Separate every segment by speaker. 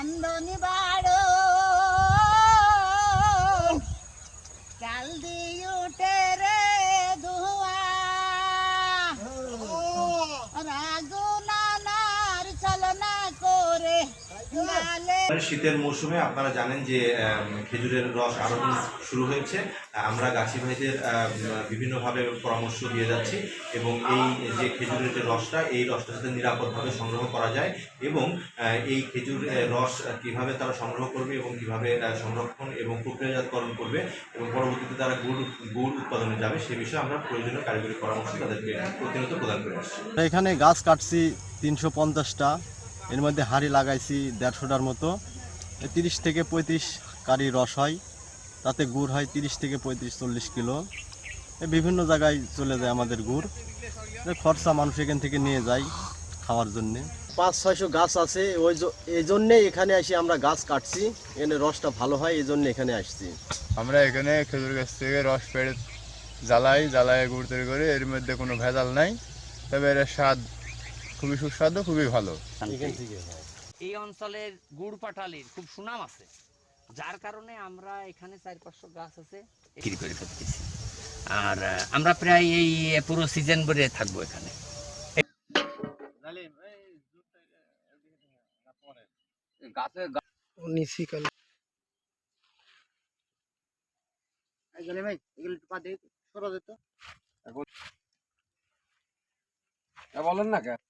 Speaker 1: 안 돈이 봐.
Speaker 2: শীতের মৌসুমে আপনারা জানেন যে খেজুরের রস আরোহণ শুরু হয়েছে। আমরা গাছি ভাইদের বিভিন্নভাবে পরামর্শ দিয়ে যাচ্ছি এবং এই যে খেজুরের যে রসটা, এই রসটা যাতে নিরাপদভাবে সংগ্রহ করা যায় এবং এই খেজুর রস কীভাবে তারা সংগ্রহ করবে এবং কীভাবে সংরক্ষণ এবং প্রক্রিয়াজাতকরণ করবে এবং পরবর্তীতে তারা গুড় গুড় উৎপাদনে যাবে, সে বিষয়ে আমরা প্রয়োজনীয় কারিগরি পরামর্শ তাদেরকে প্রতিনিয়ত প্রদান করে আসছি।
Speaker 3: এখানে গাছ কাটছি তিনশো পঞ্চাশটা। এর মধ্যে হাঁড়ি লাগাইছি দেড়শোটার মতো। তিরিশ থেকে পঁয়ত্রিশ কারি রস হয় তাতে গুড় হয় তিরিশ থেকে পঁয়ত্রিশ চল্লিশ কিলো। বিভিন্ন জায়গায় চলে যায় আমাদের গুড়। খরচা মানুষ এখান থেকে নিয়ে যায় খাওয়ার জন্যে। পাঁচ ছয়শো গাছ আছে ওই জ- এই জন্যে এখানে এসে আমরা গাছ কাটছি। এখানে রসটা ভালো হয় এই জন্য এখানে আসছি।
Speaker 4: আমরা এখানে খেজুর গাছ থেকে রস পেড়ে জ্বালাই জ্বালায় গুড় তৈরি করে। এর মধ্যে কোনো ভেজাল নাই। তবে এর স্বাদ খুবই সুস্বাদু খুবই ভালো।
Speaker 5: এই অঞ্চলের গুড় পাটালির খুব সুনাম আছে। যার কারণে আমরা এখানে চার পাঁচশো গাছ আছে বিক্রি করে ফেলতেছি। আর আমরা প্রায় এই পুরো সিজন ভরে থাকব এখানে। গাছে
Speaker 6: বলেন না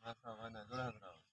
Speaker 6: Masa mana
Speaker 5: tu lah kau?